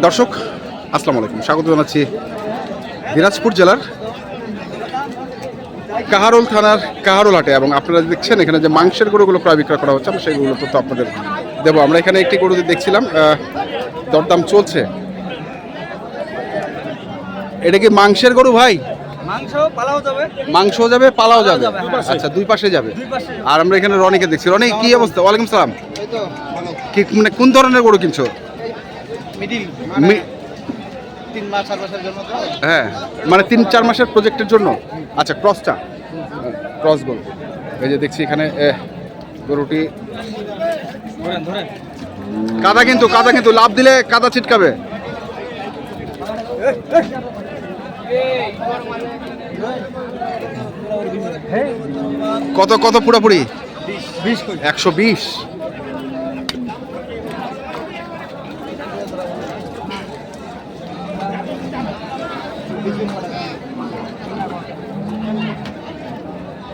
দর্শক আসসালামু আলাইকুম। স্বাগত জানাচ্ছি দিনাজপুর জেলার কাহারোল থানার কাহারোল হাটে এবং আপনারা দেখছেন এখানে যে মাংসের গরুগুলো প্রায় বিক্রয় করা হচ্ছে আমরা সেইগুলো তথ্য আপনাদের দেবো। আমরা এখানে একটি গরু দেখছিলাম দরদাম চলছে। এটা কি মাংসের গরু ভাই? মাংস যাবে। পালাও যাবে। হ্যাঁ। আচ্ছা দুই পাশে যাবে। আর আমরা এখানে রনিকে দেখছি। রনি কি অবস্থা? ওয়ালাইকুম সালাম। কি মানে কোন ধরনের গরু কিনছো? মিডিল মি- তিন মাস চার মাসের জন্য তো। হ্যাঁ মানে তিন চার মাসের প্রজেক্টের জন্য? আচ্ছা ক্রসটা ক্রস গরু এই যে দেখছি এখানে গরুটি। কাদা কিন্তু কাদা কিন্তু লাভ দিলে কাদা ছিটকাবে। কত কত পুরাপুরি? একশো বিশ একশো বিশ আজ থেকে আর বড় করে শুরু না খালি আমবাড়ি যা পাল খাইছো তাই আরাম তো আমবাড়ি জান নাই সারিবাল গুরু পাল খাইছো পাল খাইছেন কত পাল পাঁচ হাজার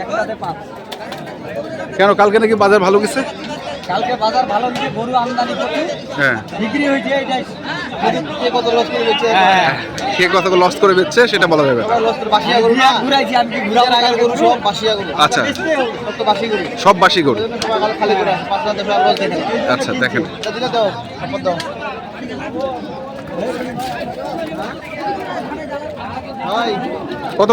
একটাতে পাঁচ কেন কালকে নাকি বাজার ভালো গেছে? কালকে বাজার ভালো দিকে গরু আমদানি করছে। হ্যাঁ। বিক্রি হয়েছে কে কত লস করে বেচে কে কত লস করে বেচছে সেটা বলা যাবে বাসিয়া গরু না? ঘুরাইছি আমি ঘুরা আগের গরু সব বাসিয়া গরু। আচ্ছা। সব বাসি গরু। সব বাসি গরু। ওই জন্য সবাই ভালো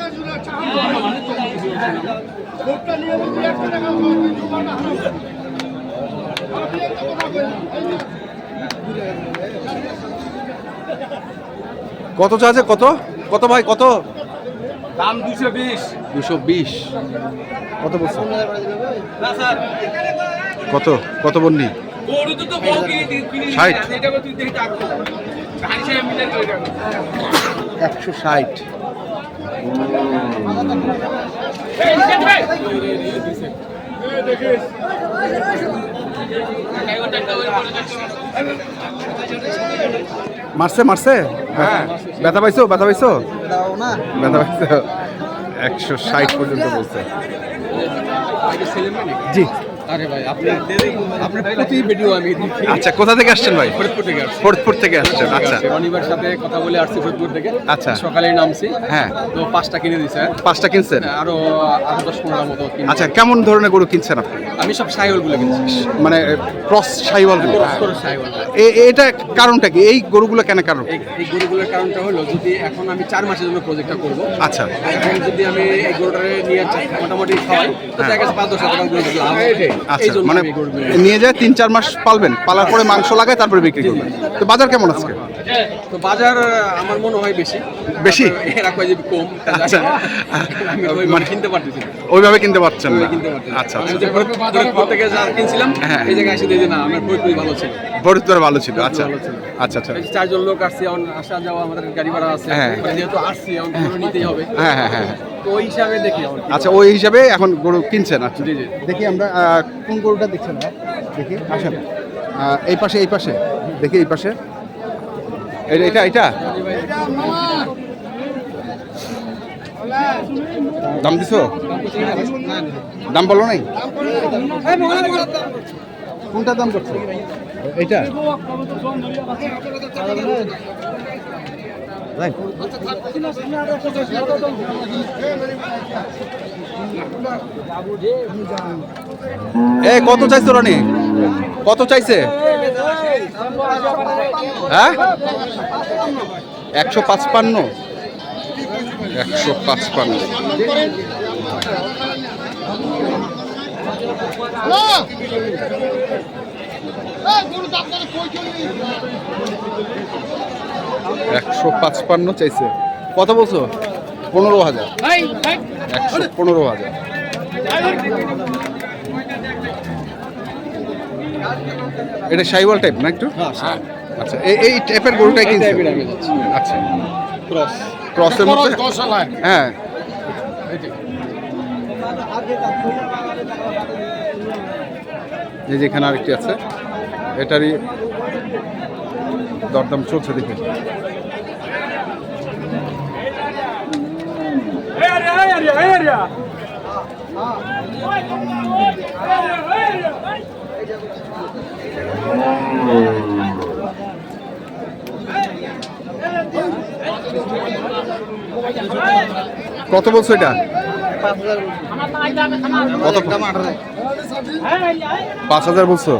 কত চাচ্ছে কত? কত ভাই? কত? দাম দুশো বিশ। দুশো বিশ। কত বলছো? কত? কত দিবি ষাট। একশো ষাট। মারছে মারছে? হ্যাঁ। ব্যথা পাইছো ব্যথা পাইছো? দাও না। ব্যথা পাইছো। একশো ষাট পর্যন্ত বলছে। জি। আরে ভাই আপনার আপনার প্রতি ভিডিও আমি দেখি। আচ্ছা কোথা থেকে আসছেন ভাই? ফরিদপুর থেকে আসছি। ফরিদপুর থেকে আসছেন আচ্ছা। রনিবার সাথে কথা বলে আসছি ফরিদপুর থেকে। আচ্ছা। সকালে নামছি। হ্যাঁ। তো পাঁচটা কিনে দিছে। পাঁচটা কিনছেন? আরও আরও দশ পনেরো মতো আচ্ছা কেমন ধরনের গরু কিনছেন আপনি? আমি সব সাইওয়ালগুলো কিনছি। মানে ক্রস সাইওয়াল গরু ক্রস করে সাইওয়াল। এ- এটা কারণটা কি? এই গরুগুলো কেন কারণ? এই গরুগুলোর কারণটা হলো যদি এখন আমি চার মাসের জন্য প্রজেক্টটা করব আচ্ছা। এখন যদি আমি এই গরুটারে নিয়ে মোটামুটি খাওয়াই তো দেখা পাঁচ দশ হাজার লাভ আচ্ছা মানে নিয়ে যায় তিন চার মাস পালবেন পালার পরে মাংস লাগায় তারপরে বিক্রি করবেন। তো বাজার কেমন আজকে? তো বাজার আমার মনে হয় বেশি। বেশি? এরা কয় যে কম আচ্ছা। মানে- কিনতে পারতেছি ওইভাবে কিনতে পারছেন না। আচ্ছা আচ্ছা। ফরিদপুর ফরিদপুর থেকে যা কিনছিলাম হ্যাঁ। এই জায়গায় এসে দেখি না আমার ফরিদপুর ভালো ছিল। বরিদ্বার ভালো ছিল আচ্ছা। আচ্ছা আচ্ছা। এই চারজন লোক আসছে আসা যাওয়া আমাদের গাড়ি ভাড়া আছে। হ্যাঁ। যেহেতু আসছি এখন নিতেই হবে। হ্যাঁ হ্যাঁ হ্যাঁ। ওই হিসাবে দেখি আচ্ছা ওই হিসাবে এখন গরু কিনছেন আচ্ছা। জি, জি। দেখি আমরা কোন গরুটা দেখছেন দেখি আসেন। এই পাশে এই পাশে। দেখি এই পাশে। এটা এটা এটা? দাম দিছো? দাম বলো নাই? কোনটা দাম করছ? এইটা? এ কত চাইছো রানি? কত চাইছে? হ্যাঁ? একশো পাঁচপান্ন। একশো পাঁচপান্ন। একশো পাঁচপান্ন চাইছে। কত বলছো? পনেরো হাজার। একশো পনেরো হাজার। এটা সাইওয়াল টাইপ না একটু? আচ্ছা এই এই টাইপের গরুটাই কিনছে? আচ্ছা। ক্রস। ক্রসের মধ্যে? হ্যাঁ। এই যে এখানে আরেকটি আছে। এটারই দরদাম চলছে দেখে। কত বলছো এটা? পাঁচ হাজার কত? দাম আঠারো পাঁচ হাজার বলছো?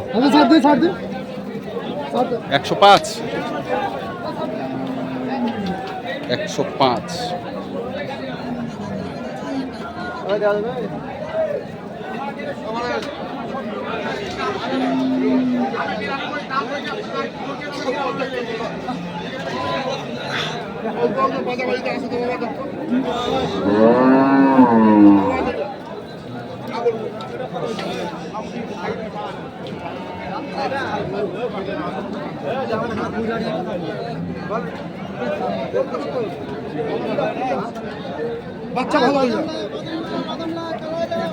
একশো পাঁচ। একশো পাঁচ। বাচ্চা ভালো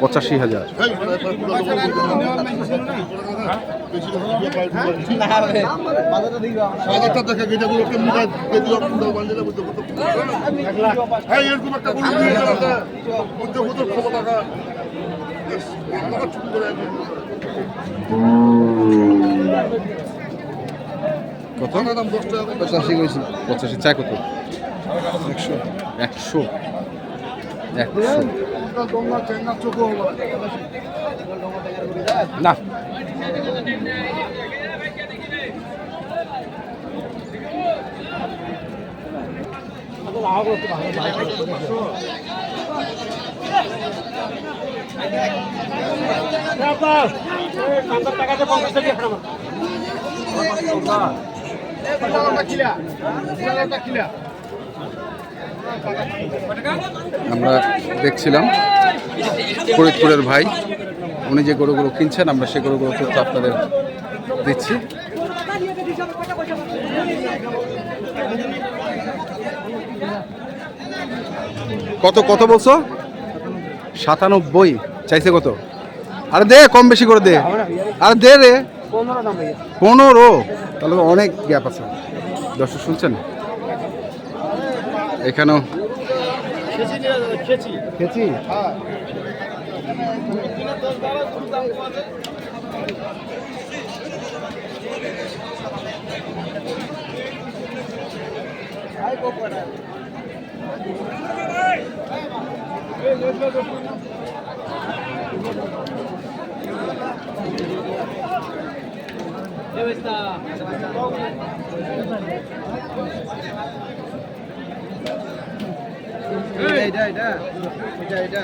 পঁচাশি হাজার। কত? দাম দশ টাকা পঁচাশি পঁচাশি চাই কত? একশো। একশো। একশো দোমনা চেঙ্গা চোখও হবে না। আমরা দেখছিলাম ফরিদপুরের ভাই। উনি যে গরুগুলো কিনছেন আমরা সেই গরুগুলো তথ্য আপনাদের দিচ্ছি। কত কত বলছো? সাতানব্বই। চাইছে কত? আরে দে কম বেশি করে দে। আরে দে রে। পনেরো? তাহলে অনেক গ্যাপ আছে। দর্শক শুনছেন? এখানেও। খেয়েছি এটা এটা এটা এটা। এটা এটা।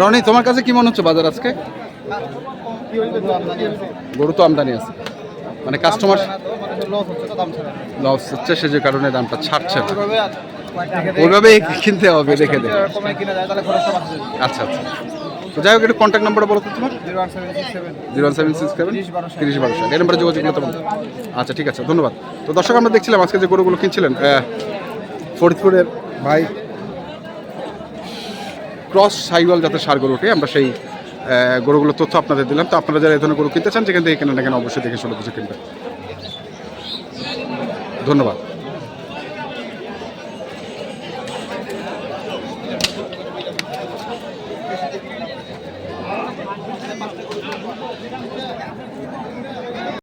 রনি তোমার কাছে কি মনে হচ্ছে বাজার আজকে? গরু তো আমদানি আছে। মানে কাস্টমার লস হচ্ছে সে যে কারণে দামটা ছাড়ছে না। ওইভাবেই কিনতে হবে কিনা খরচটা বাঁচবে আচ্ছা আচ্ছা। তো যাই হোক একটু কন্ট্যাক্ট নাম্বারটা বলো তো তোমার। Zero one seven six seven, তিরিশ বারোশো এই নাম্বারে যোগাযোগ করতে পারব আচ্ছা ঠিক আছে, ধন্যবাদ। তো দর্শক, আমরা দেখছিলাম আজকে যে গরুগুলো কিনছিলেন ফরিদপুরের ভাই ক্রস সাইওয়াল যাতে সার গরু আমরা সেই গরুগুলোর তথ্য আপনাদের দিলাম। তো আপনারা যারা এই ধরনের গরু কিনতে চান যেখান থেকে কেনেন না কেন অবশ্যই দেখে শুনে বুঝে কিনবেন। ধন্যবাদ।